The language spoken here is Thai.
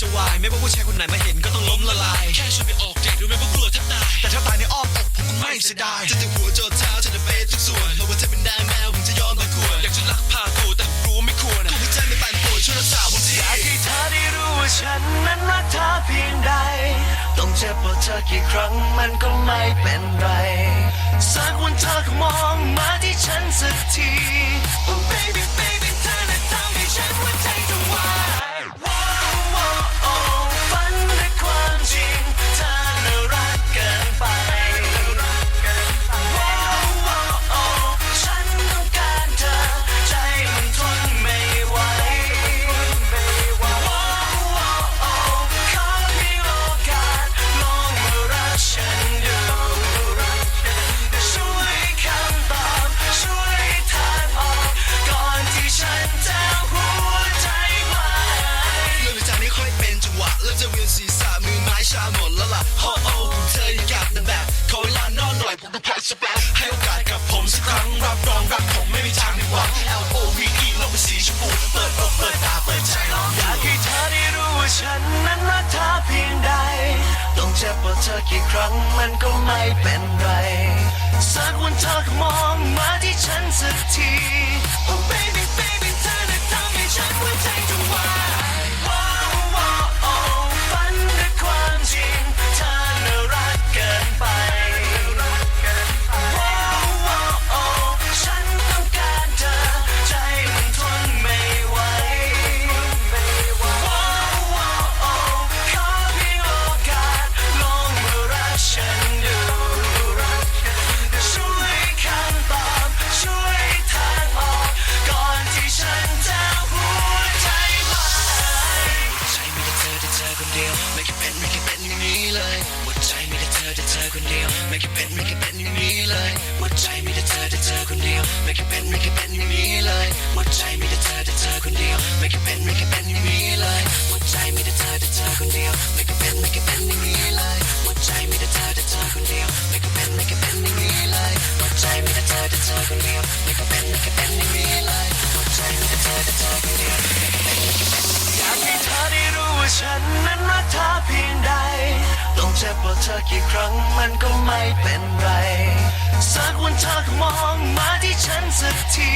จะวาย ไม่ว่าผู้ชายคนไหนมาเห็นก็ต้องล้มละลาย แค่ชวนไปออกเดทรู้ไหมว่ากลัวแทบตาย แต่ถ้าตายในอ้อมอกผมก็ไม่เสียดายจะถึงหัวจนเท้าจะได้เปทุกส่วนเพราะว่าเธอเป็นนางแมวผมจะยอมตะกวนอยากจะลักพาตัวแต่รู้ไม่ควรผู้ใจไม่ปั่นปวดช่วยรักษาผมทีอยากให้เธอได้รู้ว่าฉันนั้นรักเธอเพียงใด ต้องเจ็บปวดเธอกี่ครั้งมันก็ไม่เป็นไรสักวันเธอคงมองมาที่ฉันสักที สักครั้งรับรองรักผมไม่มีทางในหวัง L O V E เราเป็นสีชมพูเปิดอกเปิดตาเปิดใจลองอยากให้เธอได้รู้ว่าฉันนั้นรักเธอเพียงใด ต้องเจ็บปวดเธอกี่ครั้งมันก็ไม่เป็นไรสักวันเธอก็มองมาที่ฉันสักที Oh baby แต่เธอคนเดียวไม่คิดเป็นไม่คิดเป็นอย่างนี้เลยหัวใจมีแต่เธอแต่เธอคนเดียวไม่คิดเป็นไม่คิดเป็นอย่างนี้เลยหัวใจมีแต่เธอแต่เธอคนเดียวไม่คิดเป็นไม่คิดเป็นอย่างนี้เลยหัวใจมีแต่เธอแต่เธอคนเดียวไม่คิดเป็นไม่คิดเป็นอย่างนี้เลยหัวใจมีแต่เธอแต่เธอคนเดียวไม่คิดเป็นไม่คิดเป็นอย่างนี้เลยหัวใจมีแต่เธอแต่เธอคนเดียวไม่คิดเป็นไม่คิดเป็นอย่างนี้เลยหัวใจมีแต่เธอแต่เธอคนเดียวอยากให้เธอไม่คิด้รู้ว่างนี้เลย ฉันนั้นรักเธอเพียงใด ต้องเจ็บปวดเธอกี่ครั้งมันก็ไม่เป็นไร สักวันเธอก็มองมาที่ฉันสักที